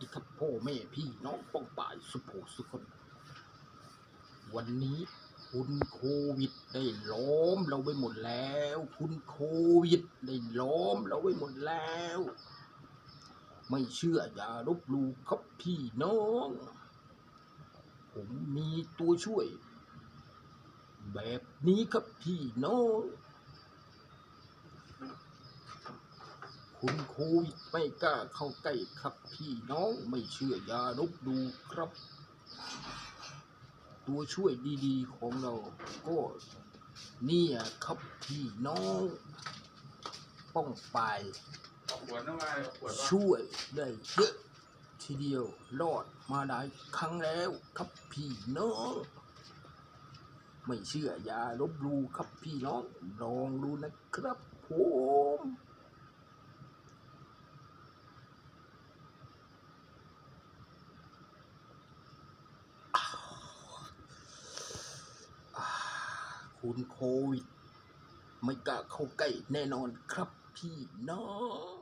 ดีครับพ่อแม่พี่น้องป้องป่ายสุโภสุคน วันนี้คุณโควิดได้ล้อมเราไปหมดแล้ว คุณโควิดได้ล้อมเราไปหมดแล้ว ไม่เชื่ออย่าลบลู่ครับพี่น้อง ผมมีตัวช่วย แบบนี้ครับพี่น้อง คุณโควิดไม่กล้าเข้าใกล้ครับ พี่น้องไม่เชื่อยาลบดูครับ ตัวช่วยดีๆของเราก็เนี่ยครับพี่น้อง ป้องไปายช่วยได้เยอะทีเดียวรอดมาได้ครั้งแล้วครับพี่น้อง ไม่เชื่ออย่าลบลูครับพี่น้องลองดูนะครับผม คุณโควิด ไม่กล้าเข้าใกล้แน่นอนครับพี่น้อง